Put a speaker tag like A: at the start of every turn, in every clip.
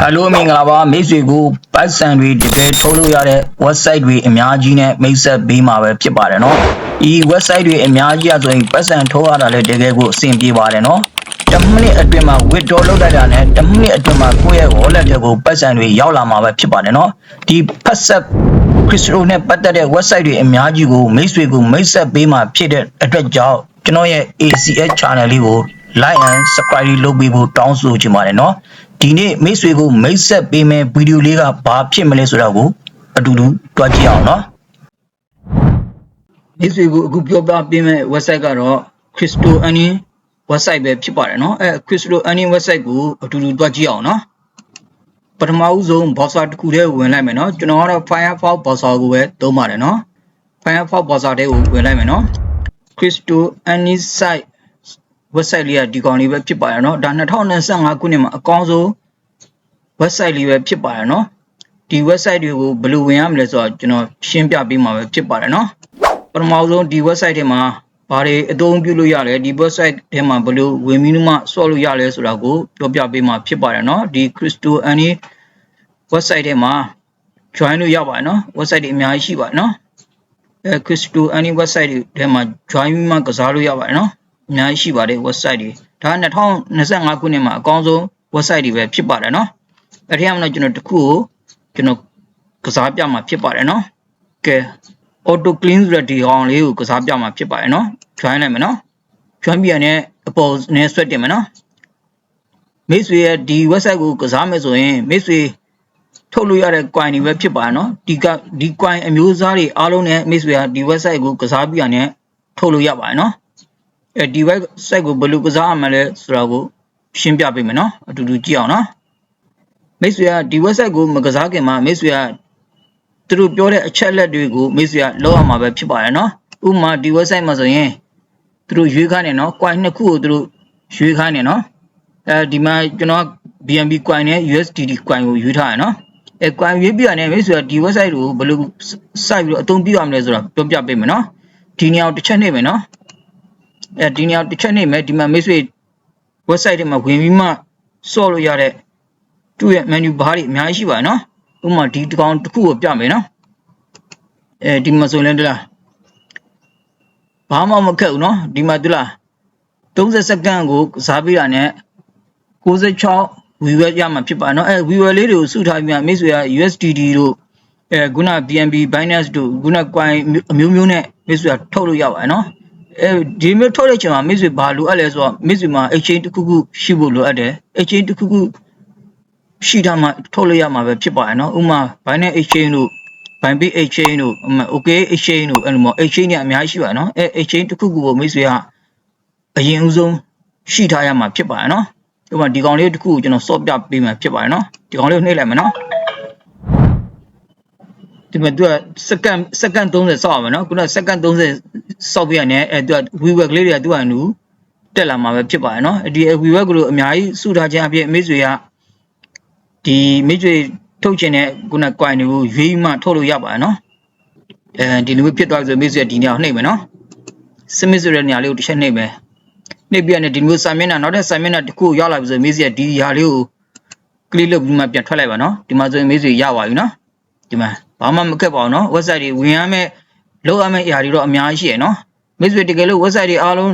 A: ဟယ်လိုမင်္ဂလာပါမိတ်ဆွေကိုပတ်စံတွေတကယ်ထုတ်လို့ရတဲ့ website တွေအများကြီးနဲ့မိတ်ဆက်ပေးမှာပဲဖြစ်ပါတယ်နော်ဒီ website တွေအများကြီးอ่ะဆိုရင်ပတ်စံထုတ်ရတာလည်းတကယ်ကိုအဆင်ပြေပါတယ်နော်တမိနစ်အတွင်းမှာ withdraw လုပ်တတ်တာနဲ့တမိနစ်အတွင်းမှာကိုယ့်ရဲ့ wallet တွေကိုပတ်စံတွေရောက်လာမှာပဲဖြစ်ပါတယ်နော်ဒီ WhatsApp Crypto နဲ့ပတ်သက်တဲ့ website တွေအများကြီးကိုမိတ်ဆွေကိုမိတ်ဆက်ပေးမှာဖြစ်တဲ့အတွက်ကြောင့်ကျွန်တော်ရဲ့ ACS channel လေးကို like and subscribe လုပ်ပေးဖို့တောင်းဆိုချင်ပါတယ်နော် ဒီနေ့မိတ်ဆွေကိုမိတ်ဆက်ပေးမယ်ဗီဒီယိုလေးကဘာဖြစ်မလဲဆိုတာကိုအတူတူတွားကြည့်အောင်နော်မိတ်ဆွေကိုအခုပြောပြပေးမယ် website ကတော့ Crystal Onion website ပဲဖြစ်ပါတယ်နော်အဲ Crystal Onion website ကိုအတူတူတွားကြည့်အောင်နော်ပထမဦးဆုံး browser တစ်ခုတည်းဝင်လိုက်မယ်နော်ကျွန်တော်ကတော့ Firefox browser ကိုပဲသုံးပါတယ်နော် Firefox browser တဲကိုဝင်လိုက်မယ်နော် Crystal Onion site website လေးကဒီကောင်လေးပဲဖြစ်ပါရနော်ဒါ2025ခုနှစ်မှာအကောင်းဆုံး website လေးပဲဖြစ်ပါရနော်ဒီ website တွေကိုဘယ်လိုဝင်ရမလဲဆိုတော့ကျွန်တော်ရှင်းပြပေးမှာပဲဖြစ်ပါတယ်နော်ပထမဆုံးဒီ website ထဲမှာဘာတွေအသုံးပြုလို့ရလဲဒီ website ထဲမှာဘယ်လိုဝင်ပြီးမှဆော့လို့ရလဲဆိုတာကိုပြောပြပေးမှာဖြစ်ပါတယ်နော်ဒီ Crypto Any website ထဲမှာ join လို့ရပါတယ်နော် website တွေအများကြီးရှိပါတယ်နော်အဲ Crypto Any website တွေထဲမှာ join ပြီးမှကစားလို့ရပါတယ်နော် အများကြီးရှိပါတယ် website တွေဒါ2025ခုနှစ်မှာအကောင်းဆုံး website တွေပဲဖြစ်ပါတယ်နော်အဲ့ဒီမှာကျွန်တော်တစ်ခုကိုကျွန်တော်ကစားပြမှာဖြစ်ပါတယ်နော်ကဲ auto clean ဆိုတဲ့ဒီအောင်လေးကိုကစားပြမှာဖြစ်ပါတယ်နော် join လိုက်မယ်နော် join ပြန်နဲ့အပေါ်နဲ့ဆွဲတင်မယ်နော်မိတ်ဆွေရဲ့ဒီ website ကိုကစားမယ်ဆိုရင်မိတ်ဆွေထုတ်လို့ရတဲ့ coin တွေပဲဖြစ်ပါနော်ဒီကဒီ coin အမျိုးအစားတွေအားလုံးနဲ့မိတ်ဆွေကဒီ website ကိုကစားပြရနဲ့ထုတ်လို့ရပါတယ်နော် အဲဒီ website ကိုဘယ်လိုကစားရမလဲဆိုတာကိုရှင်းပြပေးမယ်နော်အတူတူကြည့်အောင်နော်မိတ်ဆွေကဒီ website ကိုမကစားခင်မှာမိတ်ဆွေကသူတို့ပြောတဲ့အချက်လက်တွေကိုမိတ်ဆွေကလောက်ရမှာပဲဖြစ်ပါတယ်နော်ဥပမာဒီ website မှာဆိုရင်သူတို့ရွေးခိုင်းတယ်နော် coin နှစ်ခုကိုသူတို့ရွေးခိုင်းတယ်နော်အဲဒီမှာကျွန်တော် BNB coin နဲ့ USDT coin ကိုရွေးထားတယ်နော်အဲ coin ရွေးပြရတယ်မိတ်ဆွေကဒီ website ကိုဘယ်လိုစိုက်ပြီးတော့အသုံးပြုရမလဲဆိုတာပြောပြပေးမယ်နော်ဒီနေရာကိုတစ်ချက်နှိပ်မယ်နော် အဲဒီနေရာတစ်ချက်နှိပ်မယ်ဒီမှာမိတ်ဆွေ website ထဲမှာဝင်ပြီးမှဆော့လို့ရတဲ့သူ့ရဲ့ menu bar တွေအများကြီးရှိပါတယ်နော်ဥပမာဒီတကောင်တစ်ခုကိုပြမယ်နော်အဲဒီမှာဆိုရင်တလားဘာမှမခက်ဘူးနော်ဒီမှာတလား30စက္ကန့်ကိုစားပေးတာနဲ့66 viewer ရမှာဖြစ်ပါနော်အဲ viewer လေးတွေကိုစုထားပြီးမှမိတ်ဆွေက USDT တို့အဲခုန BNB Binance တို့ခုန coin အမျိုးမျိုးနဲ့မိတ်ဆွေကထုတ်လို့ရပါတယ်နော် အဲဒီမျိုးထုတ်တဲ့ချိန်မှာမိတ်ဆွေဘာလိုအပ်လဲဆိုတော့မိတ်ဆွေမှာ exchange တစ်ခုခုရှိဖို့လိုအပ်တယ် exchange တစ်ခုခုရှိထားမှထုတ်လို့ရမှာပဲဖြစ်ပါတယ်နော်ဥမာ Binance exchange တို့ Bybit exchange တို့ OK exchange တို့အဲ့လိုမျိုး exchange တွေအများကြီးရှိပါတယ်နော်အဲ exchange တစ်ခုခုကိုမိတ်ဆွေကအရင်ဦးဆုံးရှိထားရမှာဖြစ်ပါတယ်နော်ဥပမာဒီကောင်လေးတစ်ခုကိုကျွန်တော် sort ပြပေးမှာဖြစ်ပါတယ်နော်ဒီကောင်လေးကိုနှိပ်လိုက်မယ်နော် ဒီမှာသူကစက္ကန့်စက္ကန့်30စောက်ရမယ်နော်ခုနစက္ကန့်30စောက်ပြရနေအဲသူက viewer ကလေးတွေကသူကအနူတက်လာမှာပဲဖြစ်ပါတယ်နော်ဒီ viewer ကလေးအများကြီးစုထားခြင်းအပြင်မိတ်ဆွေကဒီမိတ်ဆွေထုတ်ခြင်းတဲ့ခုန coin တွေကိုရွေးမှထုတ်လို့ရပါတယ်နော်အဲဒီလိုမျိုးဖြစ်သွားပြီဆိုမိတ်ဆွေဒီနေရာကိုနှိပ်မယ်နော်စမစ်ဆိုတဲ့နေရာလေးကိုတစ်ချက်နှိပ်မယ်နှိပ်ပြရတယ်ဒီမျိုးစာမျက်နှာနောက်တဲ့စာမျက်နှာတစ်ခုရောက်လာပြီဆိုမိတ်ဆွေဒီဟာလေးကို click လုပ်ပြီးမှပြန်ထွက်လိုက်ပါနော်ဒီမှာဆိုရင်မိတ်ဆွေရပါပြီနော် ဒီမှာဘာမှမခက်ပါဘူးနော် website တွေဝင်ရမယ့်လောက်ရမယ့်အရာတွေတော့အများကြီးရှိရနော်မိတ်ဆွေတကယ်လို့ website တွေအားလုံး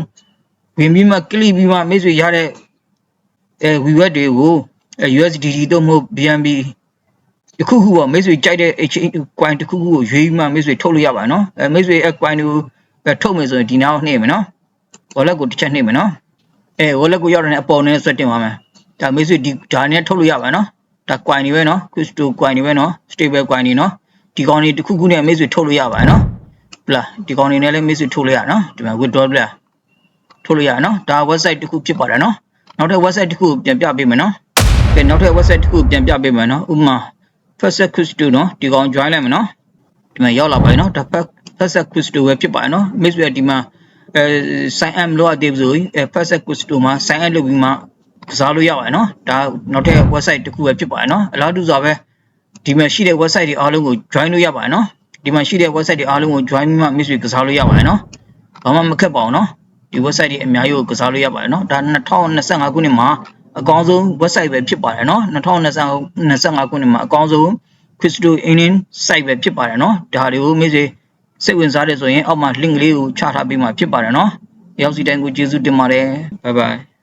A: ဝင်ပြီးမှ click ပြီးမှမိတ်ဆွေရတဲ့အဲ website တွေကို USDT တို့မဟုတ် BNB တခုခုပေါ့မိတ်ဆွေကြိုက်တဲ့ exchange coin တခုခုကိုရွေးပြီးမှမိတ်ဆွေထုတ်လို့ရပါတယ်နော်အဲမိတ်ဆွေအဲ coin ကိုထုတ်မယ်ဆိုရင်ဒီနောက်နှိမ့်မယ်နော် wallet ကိုတစ်ချက်နှိမ့်မယ်နော်အဲ wallet ကိုရောက်တဲ့အပေါ်နဲ့ဆွဲတင်ပါမယ်ဒါမိတ်ဆွေဒီဒါနဲ့ထုတ်လို့ရပါတယ်နော် ဒါ coin တွေပဲနော် crypto coin တွေပဲနော် stable coin တွေနော်ဒီကောင်တွေတစ်ခုခုနဲ့မိတ်ဆွေထုတ်လို့ရပါတယ်နော်ဟုတ်လားဒီကောင်တွေနဲ့လည်းမိတ်ဆွေထုတ်လို့ရနော်ဒီမှာ withdraw ပြထုတ်လို့ရနော်ဒါ website တစ်ခုဖြစ်ပါတယ်နော်နောက်ထပ် website တစ်ခုပြန်ပြပေးမယ်နော်ကဲနောက်ထပ် website တစ်ခုပြန်ပြပေးမယ်နော်ဥပမာ first crystal နော်ဒီကောင် join လိုက်မယ်နော်ဒီမှာရောက်လာပါပြီနော်ဒါ first crystal ပဲဖြစ်ပါတယ်နော်မိတ်ဆွေဒီမှာအဲ sign up လုပ်ရသေးဘူးဆိုရင်အဲ first crystal မှာ sign up လုပ်ပြီးမှ ကစားလို့ရပါတယ်နော်ဒါနောက်ထပ် website တစ်ခုပဲဖြစ်ပါတယ်နော်အလားတူစွာပဲဒီမှာရှိတဲ့ website တွေအားလုံးကို join လို့ရပါတယ်နော်ဒီမှာရှိတဲ့ website တွေအားလုံးကို join ပြီးမှ miss ပြီးကစားလို့ရပါတယ်နော်ဘာမှမခက်ပါဘူးနော်ဒီ website တွေအများကြီးကိုကစားလို့ရပါတယ်နော်ဒါ2025ခုနှစ်မှာအကောင်းဆုံး website ပဲဖြစ်ပါတယ်နော်2025ခုနှစ်မှာအကောင်းဆုံး crypto earning site ပဲဖြစ်ပါတယ်နော်ဒါတွေကို miss စိတ်ဝင်စားတယ်ဆိုရင်အောက်မှာ link လေးကိုချထားပေးမှာဖြစ်ပါတယ်နော်ရောက်စီတိုင်းကိုကျေးဇူးတင်ပါတယ် bye bye